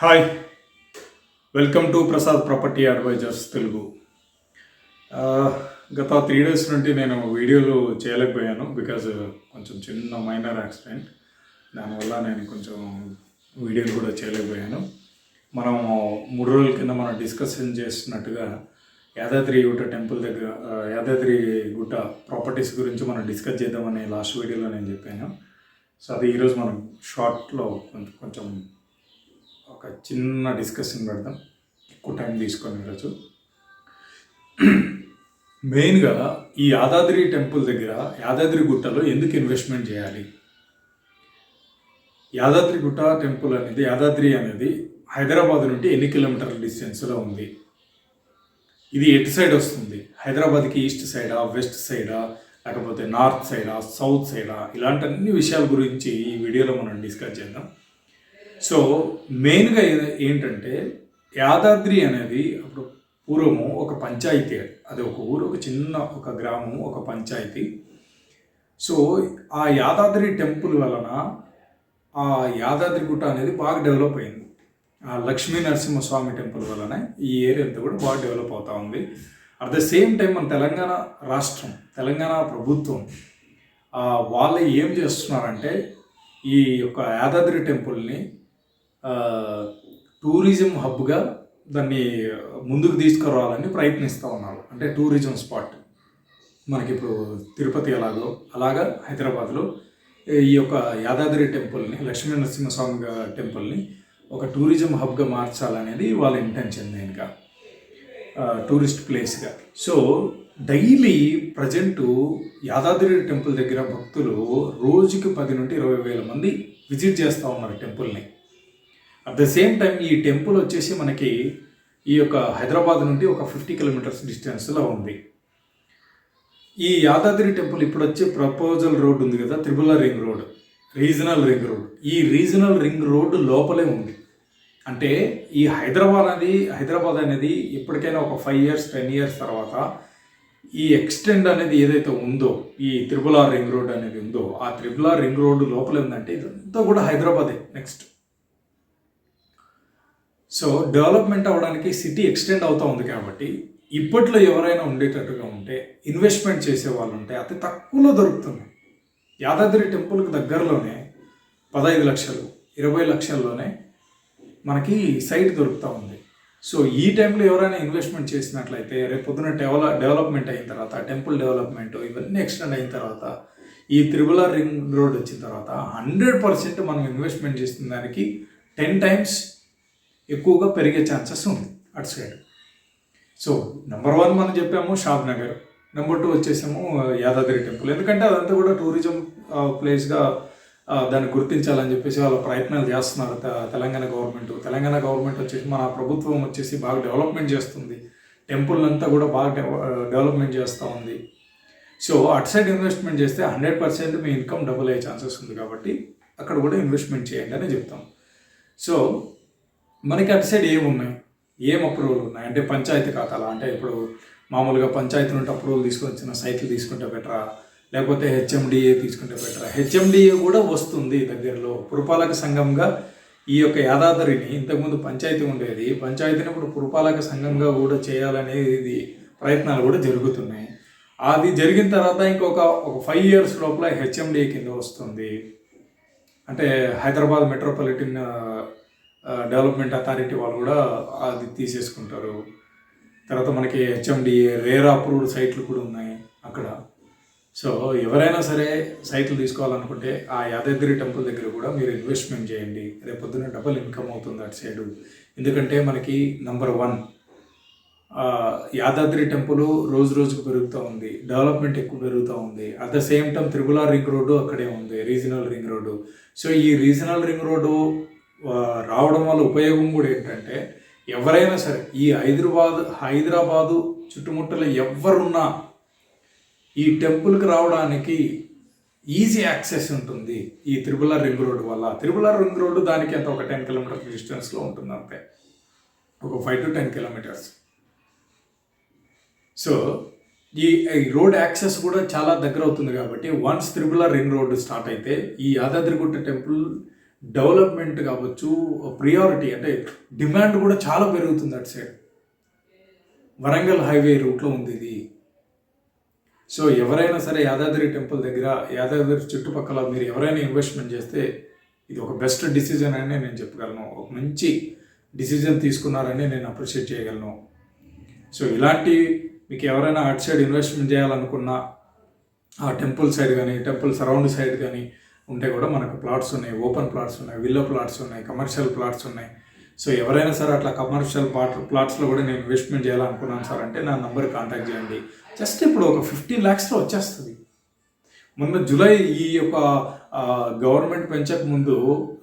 Hi welcome to Prasad property advisors Telugu ఆ, గత three days నుండి నేను వీడియోలు చేయలేకపోయాను బికాజ్ uh, కొంచెం చిన్న మైనర్ యాక్సిడెంట్ దానివల్ల నేను కొంచెం వీడియోలు కూడా చేయలేకపోయాను. మనం మూడు రోజుల కింద మనం డిస్కషన్ చేస్తున్నట్టుగా యాదాద్రి గుట్ట టెంపుల్ దగ్గర uh, యాదాద్రి గుట్ట ప్రాపర్టీస్ గురించి మనం డిస్కస్ చేద్దామని లాస్ట్ వీడియోలో నేను చెప్పాను. సో అది ఈరోజు మనం షార్ట్లో కొంచెం కొంచెం ఒక చిన్న డిస్కషన్ పెడదాం ఎక్కువ టైం తీసుకొని ఈరోజు మెయిన్గా ఈ యాదాద్రి టెంపుల్ దగ్గర యాదాద్రి గుట్టలో ఎందుకు ఇన్వెస్ట్మెంట్ చేయాలి? యాదాద్రి గుట్ట టెంపుల్ అనేది యాదాద్రి అనేది హైదరాబాద్ నుండి ఎన్ని కిలోమీటర్ల డిస్టెన్స్లో ఉంది? ఇది ఎటు సైడ్ వస్తుంది? హైదరాబాద్కి ఈస్ట్ సైడా వెస్ట్ సైడా లేకపోతే నార్త్ సైడా సౌత్ సైడా ఇలాంటి అన్ని విషయాల గురించి ఈ వీడియోలో మనం డిస్కస్ చేద్దాం. సో మెయిన్గా ఏంటంటే యాదాద్రి అనేది అప్పుడు పూర్వము ఒక పంచాయతీ అది. ఒక ఊరు ఒక చిన్న ఒక గ్రామం ఒక పంచాయతీ. సో ఆ యాదాద్రి టెంపుల్ వలన ఆ యాదాద్రి గుట్ట అనేది బాగా డెవలప్ అయింది. ఆ లక్ష్మీ నరసింహస్వామి టెంపుల్ వలన ఈ ఏరియా అంతా కూడా బాగా డెవలప్ అవుతా ఉంది. అట్ ద సేమ్ టైం మన తెలంగాణ రాష్ట్రం తెలంగాణ ప్రభుత్వం వాళ్ళు ఏం చేస్తున్నారంటే ఈ యొక్క యాదాద్రి టెంపుల్ని టూరిజం హబ్గా దాన్ని ముందుకు తీసుకురావాలని ప్రయత్నిస్తూ ఉన్నారు. అంటే టూరిజం స్పాట్. మనకి ఇప్పుడు తిరుపతి ఎలాగో అలాగా హైదరాబాద్లో ఈ యొక్క యాదాద్రి టెంపుల్ని లక్ష్మీ నరసింహస్వామి టెంపుల్ని ఒక టూరిజం హబ్గా మార్చాలనేది వాళ్ళ ఇంటెన్షన్ ఇంకా tourist ప్లేస్గా. So daily present Yadadri temple దగ్గర భక్తులు రోజుకి పది నుండి ఇరవై వేల మంది విజిట్ చేస్తూ ఉన్నారు టెంపుల్ని. అట్ ద సేమ్ టైం ఈ టెంపుల్ వచ్చేసి మనకి ఈ యొక్క హైదరాబాద్ నుండి ఒక ఫిఫ్టీ కిలోమీటర్స్ డిస్టెన్స్లో ఉంది. ఈ యాదాద్రి టెంపుల్ ఇప్పుడు వచ్చే ప్రపోజల్ రోడ్ ఉంది కదా triple ring road regional ring road ఈ రీజనల్ రింగ్ రోడ్ లోపలే ఉంది. అంటే ఈ హైదరాబాద్ అనేది హైదరాబాద్ అనేది ఎప్పటికైనా ఒక ఫైవ్ ఇయర్స్ టెన్ ఇయర్స్ తర్వాత ఈ ఎక్స్టెండ్ అనేది ఏదైతే ఉందో ఈ త్రిపుల రింగ్ రోడ్ అనేది ఉందో ఆ త్రిపుల రింగ్ రోడ్ లోపలే ఉందంటే ఇదంతా కూడా హైదరాబాదే నెక్స్ట్ సో డెవలప్మెంట్ అవ్వడానికి సిటీ ఎక్స్టెండ్ అవుతూ ఉంది కాబట్టి ఇప్పట్లో ఎవరైనా ఉండేటట్టుగా ఉంటే ఇన్వెస్ట్మెంట్ చేసే వాళ్ళు ఉంటే అతి తక్కువలో దొరుకుతుంది. యాదాద్రి టెంపుల్కి దగ్గరలోనే పదహైదు లక్షలు ఇరవై లక్షల్లోనే మనకి సైట్ దొరుకుతూ ఉంది. సో ఈ టైంలో ఎవరైనా ఇన్వెస్ట్మెంట్ చేసినట్లయితే రేపు పొద్దున డెవలప్ డెవలప్మెంట్ అయిన తర్వాత టెంపుల్ డెవలప్మెంట్ ఇవన్నీ ఎక్స్టెండ్ అయిన తర్వాత ఈ త్రిబుల రింగ్ రోడ్ వచ్చిన తర్వాత హండ్రెడ్ పర్సెంట్ మనం ఇన్వెస్ట్మెంట్ చేసిన దానికి టెన్ టైమ్స్ ఎక్కువగా పెరిగే ఛాన్సెస్ ఉంది అటు సైడ్. సో నెంబర్ వన్ మనం చెప్పాము షాబ్ నగర్ నెంబర్ టూ వచ్చేసాము యాదాద్రి టెంపుల్. ఎందుకంటే అదంతా కూడా టూరిజం ప్లేస్గా దాన్ని గుర్తించాలని చెప్పేసి వాళ్ళ ప్రయత్నాలు చేస్తున్నారు తెలంగాణ గవర్నమెంట్. తెలంగాణ గవర్నమెంట్ వచ్చేసి మన ప్రభుత్వం వచ్చేసి బాగా డెవలప్మెంట్ చేస్తుంది. టెంపుల్ అంతా కూడా బాగా డెవ- డెవలప్మెంట్ చేస్తూ ఉంది. సో అటు సైడ్ ఇన్వెస్ట్మెంట్ చేస్తే హండ్రెడ్ పర్సెంట్ మీ ఇన్కమ్ డబుల్ అయ్యే ఛాన్సెస్ ఉంది కాబట్టి అక్కడ కూడా ఇన్వెస్ట్మెంట్ చేయండి అని చెప్తాం. సో మనకి అటు సైడ్ ఏమున్నాయి ఏం అప్రూవల్ ఉన్నాయి? అంటే పంచాయతీ ఖాతాలు? అంటే ఇప్పుడు మామూలుగా పంచాయతీ నుండి అప్రూవల్ తీసుకొని వచ్చిన సైట్లు తీసుకుంటే బెటరా? లేకపోతే హెచ్ఎండిఏ తీసుకుంటే బెటరా? హెచ్ఎండిఏ కూడా వస్తుంది దగ్గరలో. పురపాలక సంఘంగా ఈ యొక్క యాదాద్రిని ఇంతకుముందు పంచాయతీ ఉండేది. పంచాయతీని ఇప్పుడు పురపాలక సంఘంగా కూడా చేయాలనేది ప్రయత్నాలు కూడా జరుగుతున్నాయి. అది జరిగిన తర్వాత ఇంకొక ఒక ఫైవ్ ఇయర్స్ లోపల హెచ్ఎండిఏ కింద వస్తుంది. అంటే హైదరాబాద్ మెట్రోపాలిటన్ డెవలప్మెంట్ అథారిటీ వాళ్ళు కూడా అది తీసేసుకుంటారు. తర్వాత మనకి హెచ్ఎండిఏ రేర్ అప్రూవ్డ్ సైట్లు కూడా ఉన్నాయి అక్కడ. సో ఎవరైనా సరే సైట్లు తీసుకోవాలనుకుంటే ఆ యాదాద్రి టెంపుల్ దగ్గర కూడా మీరు ఇన్వెస్ట్మెంట్ చేయండి. రేపు పొద్దున్న డబుల్ ఇన్కమ్ అవుతుంది అటు సైడు ఎందుకంటే మనకి నంబర్ వన్ యాదాద్రి టెంపుల్ రోజు రోజుకు పెరుగుతూ ఉంది. డెవలప్మెంట్ ఎక్కువ పెరుగుతూ ఉంది. At the same time triple ring road అక్కడే ఉంది. రీజనల్ రింగ్ రోడ్డు సో ఈ రీజనల్ రింగ్ రోడ్డు రావడం వల్ల ఉపయోగం కూడా ఏంటంటే ఎవరైనా సరే ఈ హైదరాబాద్ హైదరాబాదు చుట్టుముట్టలు ఎవరున్నా ఈ టెంపుల్కి రావడానికి ఈజీ యాక్సెస్ ఉంటుంది ఈ త్రిపుల రింగ్ రోడ్ వల్ల. త్రిపుల రింగ్ రోడ్డు దానికి ఎంత ఒక టెన్ కిలోమీటర్స్ డిస్టెన్స్లో ఉంటుంది అంతే. ఒక five to ten kilometres. So ఈ రోడ్ యాక్సెస్ కూడా చాలా దగ్గర అవుతుంది కాబట్టి once triple ring road start అయితే ఈ యాదాద్రిగుట్ట టెంపుల్ డెవలప్మెంట్ కావచ్చు ప్రియారిటీ అంటే డిమాండ్ కూడా చాలా పెరుగుతుంది అటు సైడ్. వరంగల్ హైవే రూట్లో ఉంది ఇది. సో ఎవరైనా సరే యాదాద్రి టెంపుల్ దగ్గర యాదాద్రి చుట్టుపక్కల మీరు ఎవరైనా ఇన్వెస్ట్మెంట్ చేస్తే ఇది ఒక బెస్ట్ డిసిజన్ అని నేను చెప్పగలను. ఒక మంచి డిసిజన్ తీసుకున్నారని నేను అప్రిషియేట్ చేయగలను. సో ఇలాంటి మీకు ఎవరైనా అటు సైడ్ ఇన్వెస్ట్మెంట్ చేయాలనుకున్నా ఆ టెంపుల్ సైడ్ కానీ టెంపుల్ సరౌండ్ సైడ్ కానీ ఉంటే కూడా మనకు ప్లాట్స్ ఉన్నాయి ఓపెన్ ప్లాట్స్ ఉన్నాయి విల్లో ప్లాట్స్ ఉన్నాయి కమర్షియల్ ప్లాట్స్ ఉన్నాయి. సో ఎవరైనా సరే అట్లా కమర్షియల్ ప్లాట్ ప్లాట్స్లో కూడా నేను ఇన్వెస్ట్మెంట్ చేయాలనుకున్నాను సార్ అంటే నా నంబర్ కాంటాక్ట్ చేయండి. జస్ట్ ఇప్పుడు ఒక ఫిఫ్టీన్ ల్యాక్స్లో వచ్చేస్తుంది. మొన్న జూలై ఈ యొక్క గవర్నమెంట్ పెంచక ముందు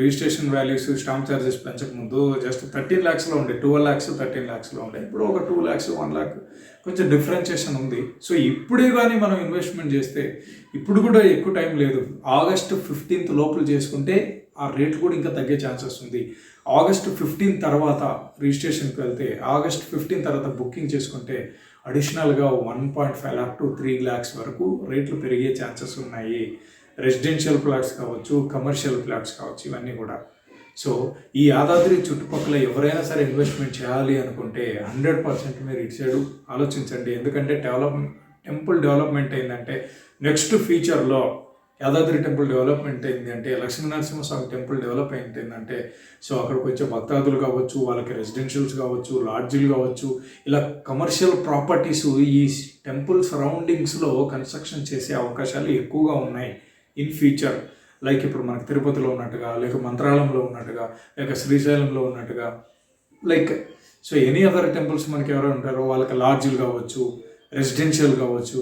రిజిస్ట్రేషన్ వాల్యూస్ స్టాంప్ చార్జెస్ పెంచక ముందు జస్ట్ థర్టీన్ ల్యాక్స్లో ఉండే ట్వెల్వ్ ల్యాక్స్ థర్టీన్ ల్యాక్స్లో ఉండే ఇప్పుడు ఒక టూ ల్యాక్స్ వన్ ల్యాక్ కొంచెం డిఫరెన్షియేషన్ ఉంది. సో ఇప్పుడే కానీ మనం ఇన్వెస్ట్మెంట్ చేస్తే ఇప్పుడు కూడా ఎక్కువ టైం లేదు. ఆగస్ట్ ఫిఫ్టీన్త్ లోపల చేసుకుంటే ఆ రేట్ కూడా ఇంకా తగ్గే ఛాన్సెస్ ఉంది. ఆగస్ట్ ఫిఫ్టీన్ తర్వాత రిజిస్ట్రేషన్కి వెళ్తే ఆగస్ట్ ఫిఫ్టీన్ తర్వాత బుకింగ్ చేసుకుంటే అడిషనల్గా one point five lakh to three lakhs వరకు రేట్లు పెరిగే ఛాన్సెస్ ఉన్నాయి. రెసిడెన్షియల్ ప్లాట్స్ కావచ్చు కమర్షియల్ ప్లాట్స్ కావచ్చు ఇవన్నీ కూడా. సో ఈ యాదాద్రి చుట్టుపక్కల ఎవరైనా సరే ఇన్వెస్ట్మెంట్ చేయాలి అనుకుంటే హండ్రెడ్ పర్సెంట్ మీరు ఇటు సైడ్ ఆలోచించండి. ఎందుకంటే డెవలప్ టెంపుల్ డెవలప్మెంట్ అయిందంటే నెక్స్ట్ ఫ్యూచర్లో యాదాద్రి టెంపుల్ డెవలప్మెంట్ అయింది అంటే లక్ష్మీ నరసింహస్వామి టెంపుల్ డెవలప్ అయింది ఏంటంటే సో అక్కడికి వచ్చే భక్తాదులు కావచ్చు వాళ్ళకి రెసిడెన్షియల్స్ కావచ్చు లాడ్జీలు కావచ్చు ఇలా కమర్షియల్ ప్రాపర్టీస్ ఈ టెంపుల్ సరౌండింగ్స్లో కన్స్ట్రక్షన్ చేసే అవకాశాలు ఎక్కువగా ఉన్నాయి ఇన్ ఫ్యూచర్. లైక్ ఇప్పుడు మనకి తిరుపతిలో ఉన్నట్టుగా లేక మంత్రాలయంలో ఉన్నట్టుగా లేక శ్రీశైలంలో ఉన్నట్టుగా like so any other temples మనకి ఎవరు ఉంటారో వాళ్ళకి లాడ్జీలు కావచ్చు రెసిడెన్షియల్ కావచ్చు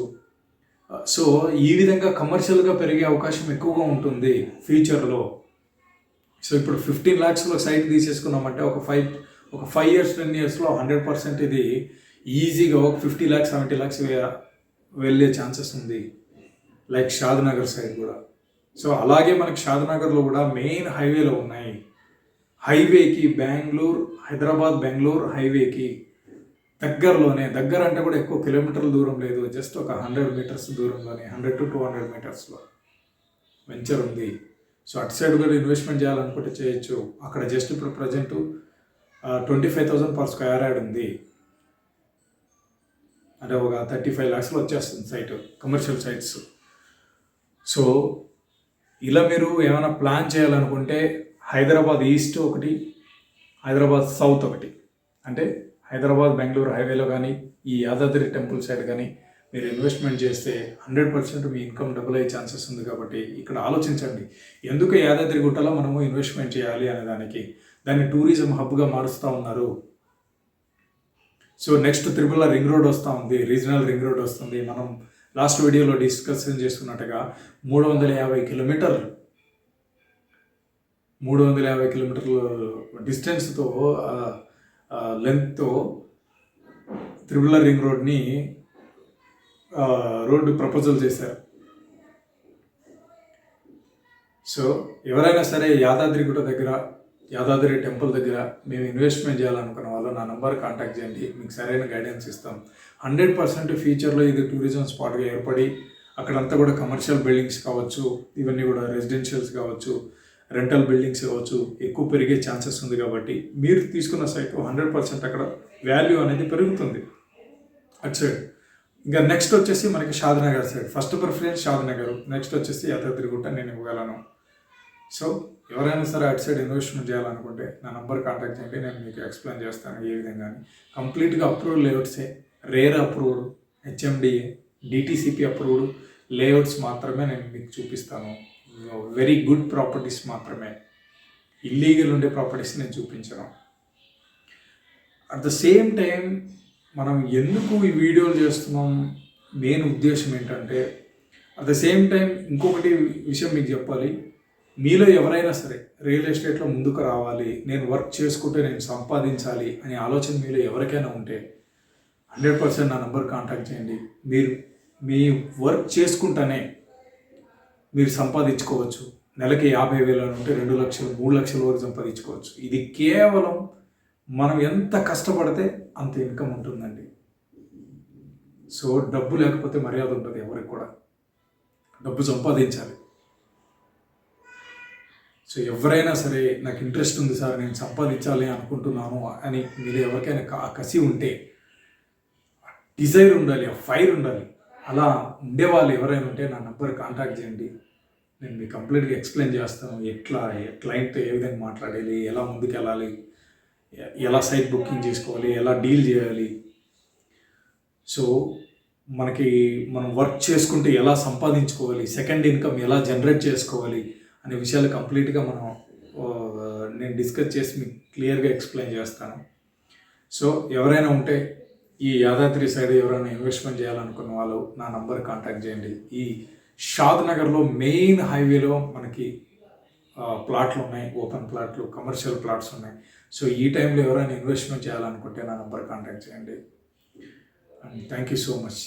సో ఈ విధంగా కమర్షియల్గా పెరిగే అవకాశం ఎక్కువగా ఉంటుంది ఫ్యూచర్లో. సో ఇప్పుడు ఫిఫ్టీన్ ల్యాక్స్లో సైట్ తీసేసుకున్నామంటే ఒక ఫైవ్ ఒక ఫైవ్ ఇయర్స్ టెన్ ఇయర్స్లో హండ్రెడ్ పర్సెంట్ ఇది ఈజీగా ఒక ఫిఫ్టీ ల్యాక్స్ సెవెంటీ ల్యాక్స్ వెళ్ళే ఛాన్సెస్ ఉంది. లైక్ షాద్నగర్ సైడ్ కూడా. సో అలాగే మనకి షాద్నగర్లో కూడా మెయిన్ హైవేలో ఉన్నాయి. హైవేకి బెంగళూరు హైదరాబాద్ బెంగళూరు హైవేకి. దగ్గరలోనే దగ్గర అంటే కూడా ఎక్కువ కిలోమీటర్ల దూరం లేదు. జస్ట్ ఒక హండ్రెడ్ మీటర్స్ దూరంలోనే హండ్రెడ్ టు టూ హండ్రెడ్ మీటర్స్లో వెంచర్ ఉంది. సో అటు సైడ్ కూడా ఇన్వెస్ట్మెంట్ చేయాలనుకుంటే చేయొచ్చు. అక్కడ జస్ట్ ఇప్పుడు present twenty five thousand per square yard ఉంది. అంటే ఒక థర్టీ ఫైవ్ ల్యాక్స్లో వచ్చేస్తుంది సైట్ కమర్షియల్ సైట్స్. సో ఇలా మీరు ఏమైనా ప్లాన్ చేయాలనుకుంటే హైదరాబాద్ ఈస్ట్ ఒకటి హైదరాబాద్ సౌత్ ఒకటి. అంటే హైదరాబాద్ బెంగళూరు హైవేలో కానీ ఈ యాదాద్రి టెంపుల్ సైడ్ కానీ మీరు ఇన్వెస్ట్మెంట్ చేస్తే హండ్రెడ్ పర్సెంట్ మీ ఇన్కమ్ డబుల్ అయ్యే ఛాన్సెస్ ఉంది కాబట్టి ఇక్కడ ఆలోచించండి. ఎందుకు యాదాద్రి గుట్టలో మనము ఇన్వెస్ట్మెంట్ చేయాలి అనే దానికి? దాన్ని టూరిజం హబ్గా మారుస్తూ ఉన్నారు. So next Tirumala ring road వస్తూ ఉంది రీజనల్ రింగ్ రోడ్ వస్తుంది. మనం లాస్ట్ వీడియోలో డిస్కషన్ చేసుకున్నట్టుగా మూడు వందల యాభై కిలోమీటర్లు మూడు వందల యాభై కిలోమీటర్ల డిస్టెన్స్తో లెంత్తో త్రిబుల్ రింగ్ రోడ్ని రోడ్డు ప్రపోజల్ చేశారు. సో ఎవరైనా సరే యాదాద్రిగుట్ట దగ్గర యాదాద్రి టెంపుల్ దగ్గర మేము ఇన్వెస్ట్మెంట్ చేయాలనుకున్న వాళ్ళు నా నంబర్ కాంటాక్ట్ చేయండి. మీకు సరైన గైడెన్స్ ఇస్తాం. హండ్రెడ్ పర్సెంట్ ఫ్యూచర్లో ఇది టూరిజం స్పాట్గా ఏర్పడి అక్కడంతా కూడా కమర్షియల్ బిల్డింగ్స్ కావచ్చు ఇవన్నీ కూడా రెసిడెన్షియల్స్ కావచ్చు రెంటల్ బిల్డింగ్స్ కావచ్చు ఎక్కువ పెరిగే ఛాన్సెస్ ఉంది కాబట్టి మీరు తీసుకున్న సైట్ హండ్రెడ్ పర్సెంట్ అక్కడ వాల్యూ అనేది పెరుగుతుంది. అట్ సైడ్ ఇంకా నెక్స్ట్ వచ్చేసి మనకి Shadnagar side first preference Shadnagar next వచ్చేసి యాదాద్రిగుట్ట నేను ఇవ్వగలను. సో ఎవరైనా సరే అటు సైడ్ ఇన్వెస్ట్మెంట్ చేయాలనుకుంటే నా నంబర్ కాంటాక్ట్ చేయండి నేను మీకు ఎక్స్ప్లెయిన్ చేస్తాను ఏ విధంగా కంప్లీట్గా approved లేఅవుట్సే rare approved HMDA DTCP approved layouts మాత్రమే నేను మీకు చూపిస్తాను. వెరీ గుడ్ ప్రాపర్టీస్ మాత్రమే. ఇల్లీగల్ ఉండే ప్రాపర్టీస్ నేను చూపించను. అట్ ద సేమ్ టైం మనం ఎందుకు ఈ వీడియోలు చేస్తున్నాం? మెయిన్ ఉద్దేశం ఏంటంటే అట్ ద సేమ్ టైం ఇంకొకటి విషయం మీకు చెప్పాలి. మీలో ఎవరైనా సరే రియల్ ఎస్టేట్లో ముందుకు రావాలి నేను వర్క్ చేసుకుంటే నేను సంపాదించాలి అనే ఆలోచన మీలో ఎవరికైనా ఉంటే హండ్రెడ్ పర్సెంట్ నా నెంబర్ కాంటాక్ట్ చేయండి. మీరు మీ వర్క్ చేసుకుంటానే మీరు సంపాదించుకోవచ్చు. నెలకి యాభై వేల నుండి రెండు లక్షలు మూడు లక్షల వరకు సంపాదించుకోవచ్చు. ఇది కేవలం మనం ఎంత కష్టపడితే అంత ఇన్కమ్ ఉంటుందండి. సో డబ్బు లేకపోతే మర్యాద ఉంటుంది ఎవరికి కూడా. డబ్బు సంపాదించాలి. సో ఎవరైనా సరే నాకు ఇంట్రెస్ట్ ఉంది సార్ నేను సంపాదించాలి అనుకుంటున్నాను అని మీరు ఎవరికైనా కా- కసి ఉంటే డిజైర్ ఉండాలి ఆ ఫైర్ ఉండాలి. అలా ఉండేవాళ్ళు ఎవరైనా ఉంటే నా నంబర్ కాంటాక్ట్ చేయండి. నేను మీకు కంప్లీట్గా ఎక్స్ప్లెయిన్ చేస్తాను. ఎట్లా క్లయింట్తో ఏ విధంగా మాట్లాడాలి ఎలా ముందుకు వెళ్ళాలి ఎలా సైట్ బుకింగ్ చేసుకోవాలి ఎలా డీల్ చేయాలి. సో మనకి మనం వర్క్ చేసుకుంటే ఎలా సంపాదించుకోవాలి సెకండ్ ఇన్కమ్ ఎలా జనరేట్ చేసుకోవాలి అనే విషయాలు కంప్లీట్గా మనం నేను డిస్కస్ చేసి మీకు క్లియర్గా ఎక్స్ప్లెయిన్ చేస్తాను. సో ఎవరైనా ఉంటే ఈ యాదాద్రి సైడ్ ఎవరైనా ఇన్వెస్ట్మెంట్ చేయాలనుకున్న వాళ్ళు నా నంబర్ కాంటాక్ట్ చేయండి. ఈ షాద్ నగర్లో మెయిన్ హైవేలో మనకి ప్లాట్లు ఉన్నాయి ఓపెన్ ప్లాట్లు కమర్షియల్ ప్లాట్స్ ఉన్నాయి. సో ఈ టైంలో ఎవరైనా ఇన్వెస్ట్మెంట్ చేయాలనుకుంటే నా నంబర్ కాంటాక్ట్ చేయండి. And thank you so much